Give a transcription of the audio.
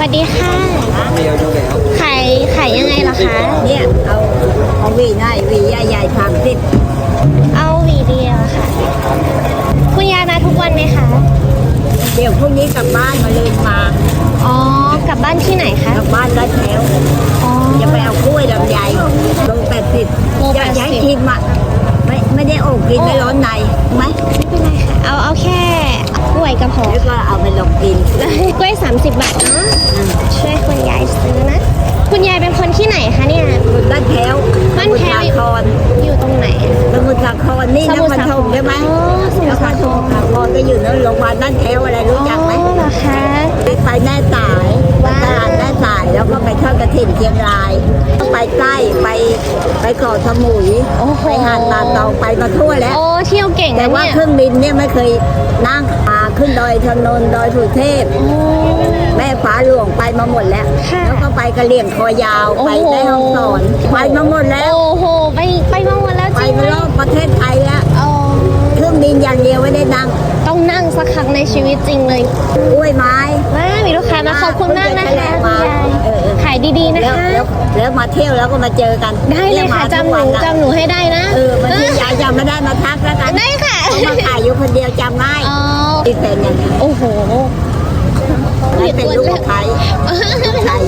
วัสดีค่ะขายขายยังไงเหรอคะ เนี่ยเอาเอาหวีหน่อยหวีใหญ่ๆสามสิบเอาหวีเดียวค่ะ คุณยายมาทุกวันไหมคะ เดี๋ยวพรุ่งนี้กลับบ้านมาเลยมาอ๋อ กลับบ้านที่ไหนคะ กลับบ้านได้แถวอ๋อ จะไปเอากล้วยลำไยโลแปดสิบโลอยาก80จะให้ชิมอะไม่ไม่ได้อกกินไม่ร้อนในไหม กระเพาะแล้วก็เอาไปลองกินกล้วย 30 บาทเนาะช่วยคุณยายซื้อนะ คุณยายเป็นคนที่ไหนคะเนี่ยคนบ้านแถวบ้านแถวสมุทรสาครอยู่ตรงไหนสมุทรสาครนี่สนมุทครรสาปครฐมใช่ไหมอ๋อสมุนทรคสารคปรฐมสาครก็อยู่นั่นโรงพยาบาลบ้านแถวอะไรรู้จักไหมอ๋อเหรอคะไปแม่สายไปว้าวตลาดแม่สายแล้วก็ไปทอดกระถิ่นเชียงรายไปใต้ไปไปเกาะสมุยโอ้โหไปหาดตาตองไปมาทั่วแล้วโอ้ เที่ยวเก่งแต่นะว่าเนี่ยเครื่องบินเนี่ยไม่เคยนั่งมาขึ้นดอยถนนดอยสุเทพ โอ้ แม่ฟ้าหลวงไปมาหมดแล้ว ค่ะแล้วก็ไปกระเหลี่ยงคอยาวโอ้โหไปได้ห้องสอนไปมาหมดแล้ว โอ้โห ไปไปมาหมดแล้วไปจริงไหมมารอบประเทศไทยแล้วอ๋อเครื่องบินอย่างเดียวไม่ได้นั่งต้องนั่งสักครั้งในชีวิตจริงเลยกล้วยไม้ว้ามีลูกค้ามาขอบคุณมากนะคะเพิ่งจะแถลงคุณมายายเออเออ ขายดีๆนะแล้วคะ แล้วแล้วมาเที่ยวแล้วก็มาเจอกันได้เลยค่ะนี่จำหมานูทุกวันอะจำหนูให้ได้นะเออบางทียายจำไม่ได้ มาทักแล้วกันได้ค่ะเพราะมาขายอยู่คนเดียวจำง่ายอ๋อที่เป็นอย่างนี้โอ้โห ไม่เป็นลูกสะใภ้ชายยายเรามาบ๊ายบายโชคดี